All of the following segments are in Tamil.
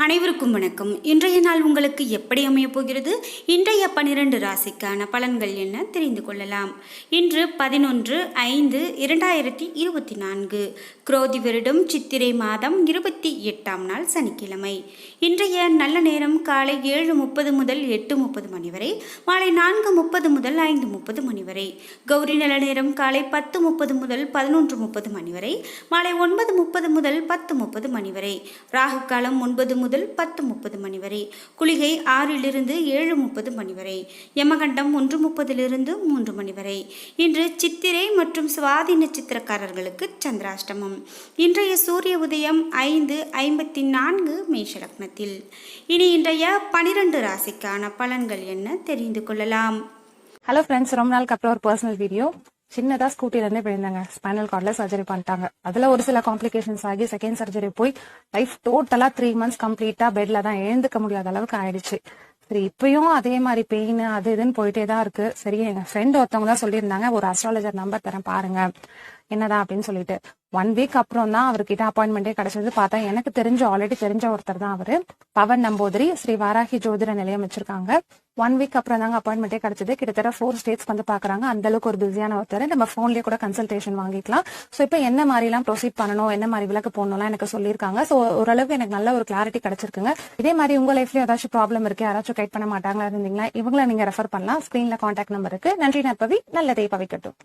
அனைவருக்கும் வணக்கம். இன்றைய நாள் உங்களுக்கு எப்படி அமையப் போகிறது? இன்றைய பனிரெண்டு ராசிக்கான பலன்கள் என்ன தெரிந்து கொள்ளலாம். இன்று பதினொன்று ஐந்து இரண்டாயிரத்தி இருபத்தி நான்கு. குரோதி வருடம் சித்திரை மாதம் இருபத்தி எட்டாம் நாள் சனிக்கிழமை. இன்றைய நல்ல நேரம் காலை ஏழு முப்பது முதல் எட்டு முப்பது மணி வரை மாலை நான்கு முப்பது முதல் ஐந்து முப்பது மணி வரை. கௌரி நல்ல நேரம் காலை பத்து முப்பது முதல் பதினொன்று முப்பது மணி வரை மாலை ஒன்பது முப்பது முதல் பத்து முப்பது மணி வரை. ராகு காலம் ஒன்பது முதல் பத்து முப்பது மணி வரை. குளிகை ஆறிலிருந்து ஏழு முப்பது மணி வரை. யமகண்டம் ஒன்று முப்பதிலிருந்து மூன்று மணி வரை. இன்று சித்திரை மற்றும் சுவாதி நட்சத்திரக்காரர்களுக்கு சந்திராஷ்டமம். இன்றைய சூரிய உதயம் ஐந்து ஐம்பத்தி நான்கு மேஷலக்னத்தில். இனி இன்றைய பனிரெண்டு ராசிக்கான பலன்கள் என்ன தெரிந்து கொள்ளலாம். ஹலோ ஃப்ரெண்ட்ஸ் ரொம்ப நாளுக்கு அப்புறம் ஒரு பர்சனல் வீடியோ சின்னதா ஸ்கூட்டில இருந்து விழுந்தாங்க. ஸ்பைனல் கார்டில் சர்ஜரி பண்ணிட்டாங்க. அதுல ஒரு சில காம்ப்ளிகேஷன்ஸ் ஆகி செகண்ட் சர்ஜரி போய் லைஃப் டோட்டலா த்ரீ மந்த்ஸ் கம்ப்ளீட்டா பெட்ல தான் எழுந்துக்க முடியாத அளவுக்கு ஆயிடுச்சு. சரி இப்பயும் அதே மாதிரி பெயின் அது இதுன்னு போயிட்டே தான் இருக்கு. சரி எங்க ஃப்ரெண்ட் ஒருத்தவங்க தான் சொல்லியிருந்தாங்க. ஒரு அஸ்ட்ராலஜர் நம்பர் தரேன் பாருங்க. என்னதான் அப்படின்னு சொல்லிட்டு. ஒன் வீக் அப்புறம் தான் அவர்கிட்ட அப்பாயின்மெண்ட்டே கிடைச்சது. பார்த்தா எனக்கு தெரிஞ்ச ஆல்ரெடி தெரிஞ்ச ஒருத்தர் தான் அவரு. பவன் நம்பூதிரி ஸ்ரீ வாராகி ஜோதிட நிலையம் வச்சிருக்காங்க. ஒன் வீக் அப்புறம் தாங்க அப்பாயின்மெண்டே கிடைச்சது. கிட்டத்தட்ட ஃபோர் ஸ்டேட்ஸ் வந்து பாக்குறாங்க அந்த அளவுக்கு ஒரு பிஸியான ஒருத்தர். நம்ம போன்லயே கூட கன்சல்டேஷன் வாங்கிக்கலாம். ஸோ இப்போ என்ன மாதிரிலாம் ப்ரொசீட் பண்ணணும்? என்ன மாதிரி விளக்கு போடணும்லாம் எனக்கு சொல்லியிருக்காங்க. ஸோ ஓரளவுக்கு எனக்கு நல்ல ஒரு கிளாரிட்டி கிடைச்சிருக்குங்க. இதே மாதிரி உங்க லைஃப்ல ஏதாச்சும் ப்ராப்ளம் இருக்கு யாராச்சும் கைட் பண்ண மாட்டாங்களா இருந்தீங்களா இவங்கள நீங்க ரெஃபர் பண்ணலாம். ஸ்கிரீன்ல கான்டாக்ட் நம்பர் இருக்கு. நன்றி நற்பவி. நல்லதை பவிக்கட்டும்.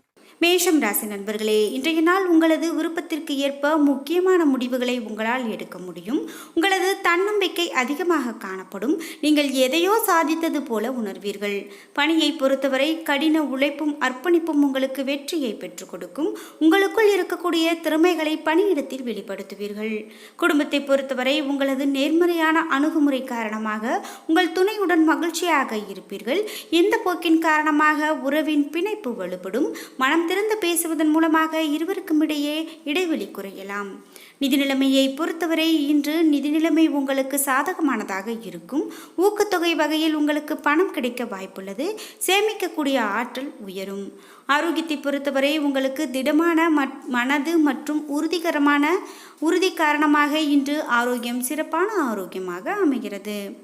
மேஷம் ராசி நண்பர்களே இன்றைய நாள் உங்களது விருப்பத்திற்கு ஏற்ப முக்கியமான முடிவுகளை உங்களால் எடுக்க முடியும். உங்களது தன்னம்பிக்கை அதிகமாக காணப்படும். நீங்கள் எதையோ சாதித்தது போல போல உணர்வீர்கள். பணியை பொறுத்தவரை கடின உழைப்பும் அர்ப்பணிப்பும் உங்களுக்கு வெற்றியை பெற்றுக் கொடுக்கும். உங்களுக்குள் இருக்கக்கூடிய திறமைகளை பணியிடத்தில் வெளிப்படுத்துவீர்கள். குடும்பத்தை பொறுத்தவரை உங்களது நேர்மறையான அணுகுமுறை காரணமாக உங்கள் துணையுடன் மகிழ்ச்சியாக இருப்பீர்கள். இந்த போக்கின் காரணமாக உறவின் பிணைப்பு வலுப்படும்? மனம் திறந்து பேசுவதன் மூலமாக இருவருக்கும் இடையே இடைவெளி குறையலாம். நிதி நிலைமையை பொறுத்தவரை இன்று நிதி நிலைமை உங்களுக்கு சாதகமானதாக இருக்கும். ஊக்கத்தொகை வகையில் உங்களுக்கு பண பணம் கிடைக்க வாய்ப்புள்ளது. சேமிக்கக்கூடிய ஆற்றல் உயரும். ஆரோக்கியத்தை பொறுத்தவரை உங்களுக்கு திடமான மட்- மனது மற்றும் உறுதிகரமான உறுதி காரணமாக இன்று ஆரோக்கியம் சிறப்பான ஆரோக்கியமாக அமைகிறது.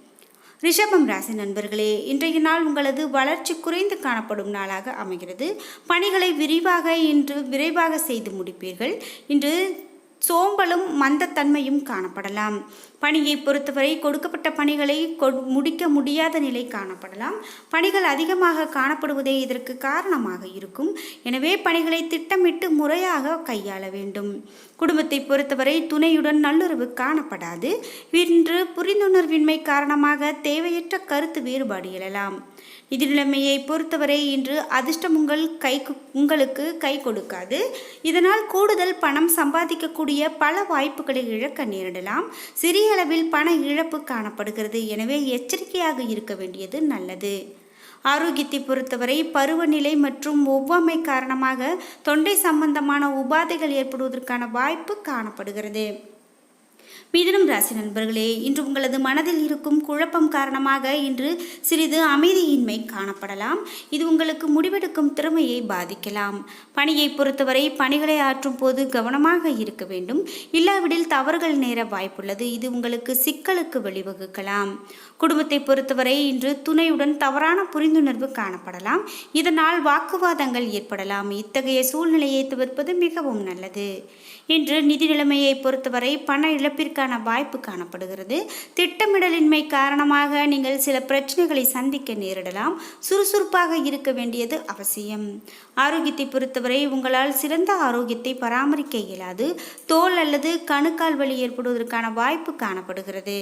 ரிஷபம் ராசி நண்பர்களே இன்றைய நாள் உங்களது வளர்ச்சி குறைந்து காணப்படும் நாளாக அமைகிறது. பணிகளை விரிவாக இன்று விரைவாக செய்து முடிப்பீர்கள். இன்று சோம்பலும் மந்தத்தன்மையும் காணப்படலாம். பணியை பொறுத்தவரை கொடுக்கப்பட்ட பணிகளை முடிக்க முடியாத நிலை காணப்படலாம். பணிகள் அதிகமாக காணப்படுவதே இதற்கு காரணமாக இருக்கும். எனவே பணிகளை திட்டமிட்டு முறையாக கையாள வேண்டும். குடும்பத்தை பொறுத்தவரை துணையுடன் நல்லுறவு காணப்படாது. இன்று புரிந்துணர்வின்மை காரணமாக தேவையற்ற கருத்து வேறுபாடு எழலாம். நிதி நிலைமையை பொறுத்தவரை இன்று அதிர்ஷ்டம் உங்கள் கை உங்களுக்கு கை கொடுக்காது. இதனால் கூடுதல் பணம் சம்பாதிக்கக்கூடிய பல வாய்ப்புகளை இழக்க நேரிடலாம். சிறிய அளவில் பண இழப்பு காணப்படுகிறது. எனவே எச்சரிக்கையாக இருக்க வேண்டியது நல்லது. ஆரோக்கியத்தை பொறுத்தவரை பருவநிலை மற்றும் ஒவ்வாமை காரணமாக தொண்டை சம்பந்தமான உபாதைகள் ஏற்படுவதற்கான வாய்ப்பு காணப்படுகிறது. மிதுனம் ராசி நண்பர்களே இன்று உங்களது மனதில் இருக்கும் குழப்பம் காரணமாக இன்று சிறிது அமைதியின்மை காணப்படலாம். இது உங்களுக்கு முடிவெடுக்கும் திறமையை பாதிக்கலாம். பணியை பொறுத்தவரை பணிகளை ஆற்றும் போது கவனமாக இருக்க வேண்டும். இல்லாவிடில் தவறுகள் நேர வாய்ப்புள்ளது. இது உங்களுக்கு சிக்கலுக்கு வழிவகுக்கலாம். குடும்பத்தை பொறுத்தவரை இன்று துணையுடன் தவறான புரிந்துணர்வு காணப்படலாம். இதனால் வாக்குவாதங்கள் ஏற்படலாம். இத்தகைய சூழ்நிலையை தவிர்ப்பது மிகவும் நல்லது. இன்று நிதி நிலைமையை பொறுத்தவரை பண இழப்பிற்கு இழப்பிற்கான வாய்ப்பு காணப்படுகிறது. திட்டமிடலின்மை காரணமாக நீங்கள் சில பிரச்சனைகளை சந்திக்க நேரிடலாம். சுறுசுறுப்பாக இருக்க வேண்டியது அவசியம். ஆரோக்கியத்தை பொறுத்தவரை உங்களால் சிறந்த ஆரோக்கியத்தை பராமரிக்க இயலாது. தோல் அல்லது கணுக்கால் வலி ஏற்படுவதற்கான வாய்ப்பு காணப்படுகிறது.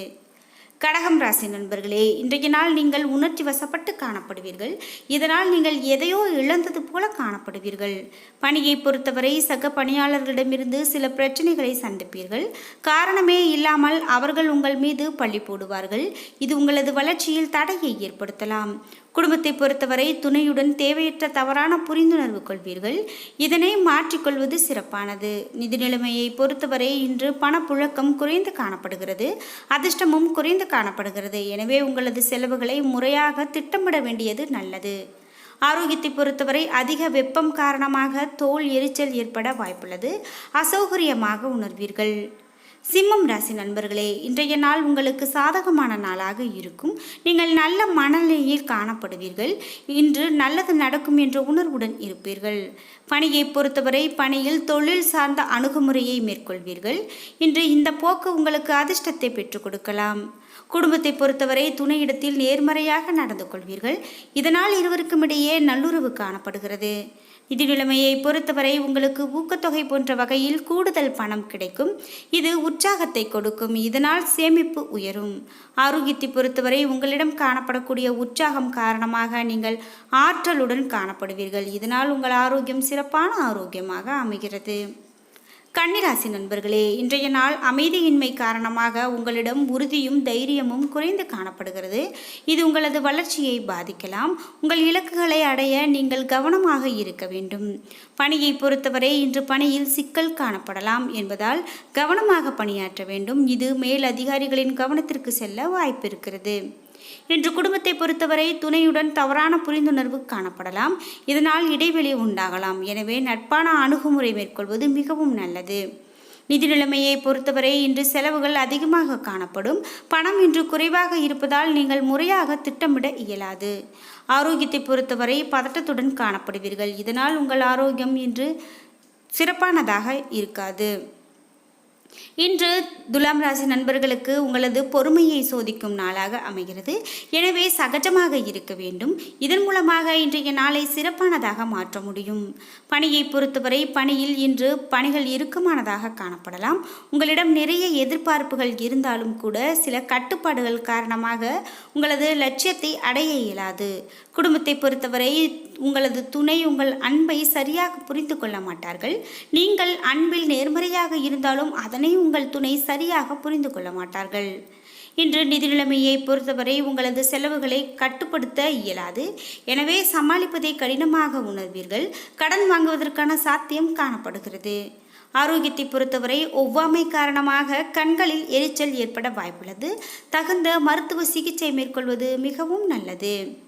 கடகம் ராசி நண்பர்களே இன்றைய நாள் நீங்கள் உணர்ச்சி வசப்பட்டு காணப்படுவீர்கள். இதனால் நீங்கள் எதையோ இழந்தது போல காணப்படுவீர்கள். பணியை பொறுத்தவரை சக பணியாளர்களிடமிருந்து சில பிரச்சனைகளை சந்திப்பீர்கள். காரணமே இல்லாமல் அவர்கள் உங்கள் மீது பள்ளி போடுவார்கள். இது உங்களது வளர்ச்சியில் தடையை ஏற்படுத்தலாம். குடும்பத்தை பொறுத்தவரை துணையுடன் தேவையற்ற தவறான புரிந்துணர்வு கொள்வீர்கள். இதனை மாற்றிக்கொள்வது சிறப்பானது. நிதி நிலைமையை பொறுத்தவரை இன்று பணப்புழக்கம் குறைந்து காணப்படுகிறது. அதிர்ஷ்டமும் குறைந்து காணப்படுகிறது. எனவே உங்களது செலவுகளை முறையாக திட்டமிட வேண்டியது நல்லது. ஆரோக்கியத்தை பொறுத்தவரை அதிக வெப்பம் காரணமாக தோல் எரிச்சல் ஏற்பட வாய்ப்புள்ளது. அசௌகரியமாக உணர்வீர்கள். சிம்மம் ராசி நண்பர்களே இன்றைய நாள் உங்களுக்கு சாதகமான நாளாக இருக்கும். நீங்கள் நல்ல மனநிலையில் காணப்படுவீர்கள். இன்று நல்லது நடக்கும் என்ற உணர்வுடன் இருப்பீர்கள். பணியை பொறுத்தவரை பணியில் தொழில் சார்ந்த அணுகுமுறையை மேற்கொள்வீர்கள். இன்று இந்த போக்கு உங்களுக்கு அதிர்ஷ்டத்தை பெற்றுக் கொடுக்கலாம். குடும்பத்தை பொறுத்தவரை துணையிடத்தில் நேர்மறையாக நடந்து கொள்வீர்கள். இதனால் இருவருக்கும் இடையே நல்லுறவு காணப்படுகிறது. இது நிலைமையை பொறுத்தவரை உங்களுக்கு ஊக்கத்தொகை போன்ற வகையில் கூடுதல் பணம் கிடைக்கும். இது உற்சாகத்தை கொடுக்கும். இதனால் சேமிப்பு உயரும். ஆரோக்கியத்தை பொறுத்தவரை உங்களிடம் காணப்படக்கூடிய உற்சாகம் காரணமாக நீங்கள் ஆற்றலுடன் காணப்படுவீர்கள். இதனால் உங்கள் ஆரோக்கியம் சிறப்பான ஆரோக்கியமாக அமைகிறது. கன்னிராசி நண்பர்களே இன்றைய நாள் அமைதியின்மை காரணமாக உங்களிடம் உறுதியும் தைரியமும் குறைந்து காணப்படுகிறது. இது உங்களது வளர்ச்சியை பாதிக்கலாம். உங்கள் இலக்குகளை அடைய நீங்கள் கவனமாக இருக்க வேண்டும். பணியை பொறுத்தவரை இன்று பணியில் சிக்கல் காணப்படலாம் என்பதால் கவனமாக பணியாற்ற வேண்டும். இது மேல் அதிகாரிகளின் கவனத்திற்கு செல்ல வாய்ப்பு இருக்கிறது இன்று குடும்பத்தை பொறுத்தவரை துணையுடன் தவறான புரிந்துணர்வு காணப்படலாம். இதனால் இடைவெளி உண்டாகலாம். எனவே நட்பான அணுகுமுறை மேற்கொள்வது மிகவும் நல்லது. நிதி நிலைமையை பொறுத்தவரை இன்று செலவுகள் அதிகமாக காணப்படும். பணம் இன்று குறைவாக இருப்பதால் நீங்கள் முறையாக திட்டமிட இயலாது. ஆரோக்கியத்தை பொறுத்தவரை பதட்டத்துடன் காணப்படுவீர்கள். இதனால் உங்கள் ஆரோக்கியம் இன்று சிறப்பானதாக இருக்காது. இன்று துலாம் ராசி நண்பர்களுக்கு உங்களது பொறுமையை சோதிக்கும் நாளாக அமைகிறது. எனவே சகஜமாக இருக்க வேண்டும். இதன் மூலமாக இன்றைய நாளை சிறப்பானதாக மாற்ற முடியும். பணியை பொறுத்தவரை பணியில் இன்று பணிகள் இறுக்கமானதாக காணப்படலாம். உங்களிடம் நிறைய எதிர்பார்ப்புகள் இருந்தாலும் கூட சில கட்டுப்பாடுகள் காரணமாக உங்களது லட்சியத்தை அடைய இயலாது. குடும்பத்தை பொறுத்தவரை உங்களது துணை உங்கள் அன்பை சரியாக புரிந்து கொள்ள மாட்டார்கள். நீங்கள் அன்பில் நேர்மறையாக இருந்தாலும் அதன் உங்கள் துணை சரியாக புரிந்து கொள்ள மாட்டார்கள். இன்று நிதி நிலைமையை பொறுத்தவரை உங்களது செலவுகளை கட்டுப்படுத்த இயலாது. எனவே சமாளிப்பதை கடினமாக உணர்வீர்கள். கடன் வாங்குவதற்கான சாத்தியம் காணப்படுகிறது. ஆரோக்கியத்தை பொறுத்தவரை ஒவ்வாமை காரணமாக கண்களில் எரிச்சல் ஏற்பட வாய்ப்புள்ளது. தகுந்த மருத்துவ சிகிச்சை மேற்கொள்வது மிகவும் நல்லது.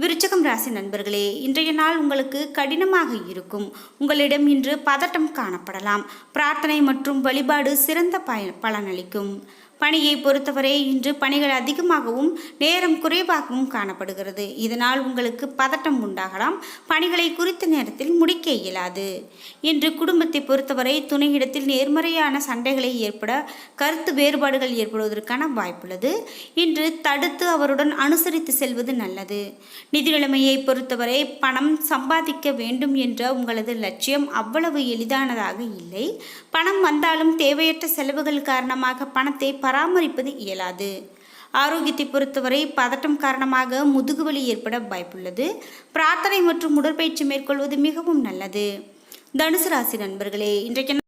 விருச்சகம் ராசி நண்பர்களே இன்றைய நாள் உங்களுக்கு கடினமாக இருக்கும். உங்களிடம் இன்று பதட்டம் காணப்படலாம். பிரார்த்தனை மற்றும் வழிபாடு சிறந்த பய பலனளிக்கும். பணியை பொறுத்தவரை இன்று பணிகள் அதிகமாகவும் நேரம் குறைவாகவும் காணப்படுகிறது. இதனால் உங்களுக்கு பதட்டம் உண்டாகலாம். பணிகளை குறித்த நேரத்தில் முடிக்க இயலாது. இன்று குடும்பத்தை பொறுத்தவரை துணையிடத்தில் நேர்மறையான சண்டைகளை ஏற்பட கருத்து வேறுபாடுகள் ஏற்படுவதற்கான வாய்ப்புள்ளது. இன்று தடுத்து அவருடன் அனுசரித்து செல்வது நல்லது. நிதி நிலைமையை பொறுத்தவரை பணம் சம்பாதிக்க வேண்டும் என்ற உங்களது லட்சியம் அவ்வளவு எளிதானதாக இல்லை. பணம் வந்தாலும் தேவையற்ற செலவுகள் காரணமாக பணத்தை பராமரிப்பது இயலாது. ஆரோக்கியத்தை பொறுத்தவரை பதட்டம் காரணமாக முதுகுவலி ஏற்பட வாய்ப்புள்ளது. பிரார்த்தனை மற்றும் உடற்பயிற்சி மேற்கொள்வது மிகவும் நல்லது. தனுசு ராசி நண்பர்களே இன்றைக்கு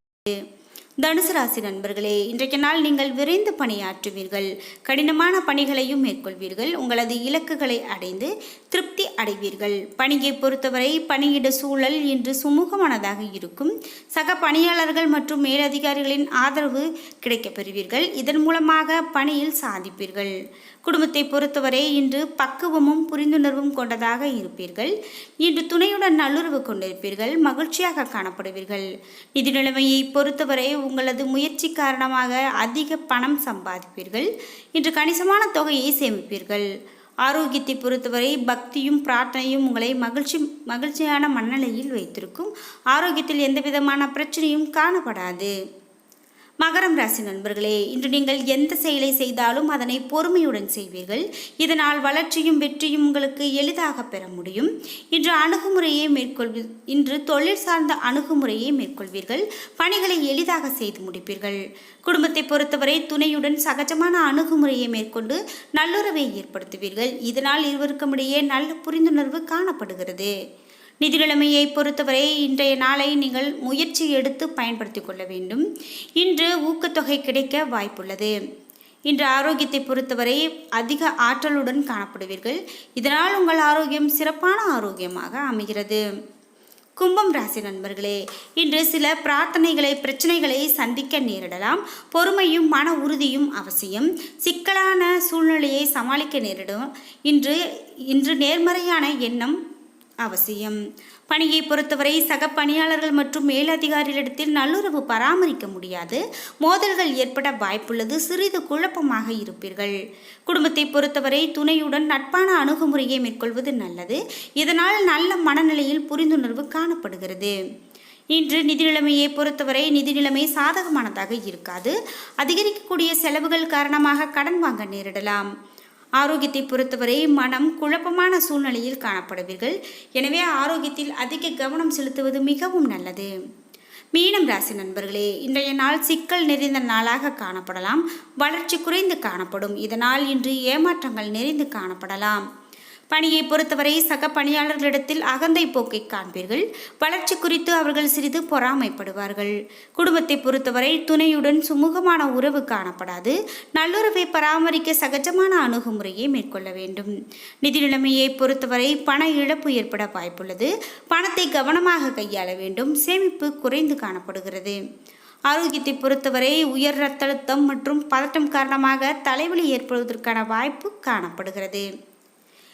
தனுசு ராசி நண்பர்களே இன்றைக்கு நாள் நீங்கள் விரைந்து பணியாற்றுவீர்கள். கடினமான பணிகளையும் மேற்கொள்வீர்கள். உங்களது இலக்குகளை அடைந்து திருப்தி அடைவீர்கள். பணியை பொறுத்தவரை பணியிட சூழல் இன்று சுமூகமானதாக இருக்கும். சக பணியாளர்கள் மற்றும் மேலதிகாரிகளின் ஆதரவு கிடைக்கப் பெறுவீர்கள். இதன் மூலமாக பணியில் சாதிப்பீர்கள். குடும்பத்தை பொறுத்தவரை இன்று பக்குவமும் புரிந்துணர்வும் கொண்டதாக இருப்பீர்கள். இன்று துணையுடன் நல்லுறவு கொண்டிருப்பீர்கள். மகிழ்ச்சியாக காணப்படுவீர்கள். நிதி நிலைமையை பொறுத்தவரை உங்களது முயற்சி காரணமாக அதிக பணம் சம்பாதிப்பீர்கள். இன்று கணிசமான தொகையை சேமிப்பீர்கள். ஆரோக்கியத்தை பொறுத்தவரை பக்தியும் பிரார்த்தனையும் உங்களை மகிழ்ச்சி மகிழ்ச்சியான மனநிலையில் வைத்திருக்கும். ஆரோக்கியத்தில் எந்த விதமான பிரச்சனையும் காணப்படாது. மகரம் ராசி நண்பர்களே இன்று நீங்கள் எந்த செயலை செய்தாலும் அதனை பொறுமையுடன் செய்வீர்கள். இதனால் வளர்ச்சியும் வெற்றியும் உங்களுக்கு எளிதாக பெற முடியும். இன்று அணுகுமுறையை மேற்கொள்வி இன்று தொழில் சார்ந்த அணுகுமுறையை மேற்கொள்வீர்கள். பணிகளை எளிதாக செய்து முடிப்பீர்கள். குடும்பத்தை பொறுத்தவரை துணையுடன் சகஜமான அணுகுமுறையை மேற்கொண்டு நல்லுறவை ஏற்படுத்துவீர்கள். இதனால் இருவருக்கும் இடையே நல்ல புரிந்துணர்வு காணப்படுகிறது. நிதி நிலைமையை பொறுத்தவரை இன்றைய நாளை நீங்கள் முயற்சி எடுத்து பயன்படுத்தி கொள்ள வேண்டும். இன்று ஊக்கத்தொகை கிடைக்க வாய்ப்புள்ளது. இன்று ஆரோக்கியத்தை பொறுத்தவரை அதிக ஆற்றலுடன் காணப்படுவீர்கள். இதனால் உங்கள் ஆரோக்கியம் சிறப்பான ஆரோக்கியமாக அமைகிறது. கும்பம் ராசி நண்பர்களே இன்று சில பிரார்த்தனைகளை பிரச்சனைகளை சந்திக்க நேரிடலாம். பொறுமையும் மன உறுதியும் அவசியம். சிக்கலான சூழ்நிலையை சமாளிக்க நேரிடும். இன்று இன்று நேர்மறையான எண்ணம் அவசியம். பணியை பொறுத்தவரை சக பணியாளர்கள் மற்றும் மேலதிகாரிகளிடத்தில் நல்லுறவு பராமரிக்க முடியாது. மோதல்கள் ஏற்பட வாய்ப்புள்ளது. சிறிது குழப்பமாக இருப்பீர்கள். குடும்பத்தை பொறுத்தவரை துணையுடன் நட்பான அணுகுமுறையை மேற்கொள்வது நல்லது. இதனால் நல்ல மனநிலையில் புரிந்துணர்வு காணப்படுகிறது. இன்று நிதி நிலைமையை பொறுத்தவரை நிதி நிலைமை சாதகமானதாக இருக்காது. அதிகரிக்கக்கூடிய செலவுகள் காரணமாக கடன் வாங்க நேரிடலாம். ஆரோக்கியத்தை பொறுத்தவரை மனம் குழப்பமான சூழ்நிலையில் காணப்படுவீர்கள். எனவே ஆரோக்கியத்தில் அதிக கவனம் செலுத்துவது மிகவும் நல்லது. மீனம் ராசி நண்பர்களே இன்றைய நாள் சிக்கல் நிறைந்த நாளாக காணப்படலாம். வளர்ச்சி குறைந்து காணப்படும். இதனால் இன்று ஏமாற்றங்கள் நிறைந்து காணப்படலாம். பணியை பொறுத்தவரை சக பணியாளர்களிடத்தில் அகந்தை போக்கை காண்பீர்கள். வளர்ச்சி குறித்து அவர்கள் சிறிது பொறாமைப்படுவார்கள். குடும்பத்தை பொறுத்தவரை துணையுடன் சுமூகமான உறவு காணப்படாது. நல்லுறவை பராமரிக்க சகஜமான அணுகுமுறையை மேற்கொள்ள வேண்டும். நிதி நிலைமையை பொறுத்தவரை பண இழப்பு ஏற்பட வாய்ப்புள்ளது. பணத்தை கவனமாக கையாள வேண்டும். சேமிப்பு குறைந்து காணப்படுகிறது. ஆரோக்கியத்தை பொறுத்தவரை உயர் ரத்த அழுத்தம் மற்றும் பதட்டம் காரணமாக தலைவலி ஏற்படுவதற்கான வாய்ப்பு காணப்படுகிறது.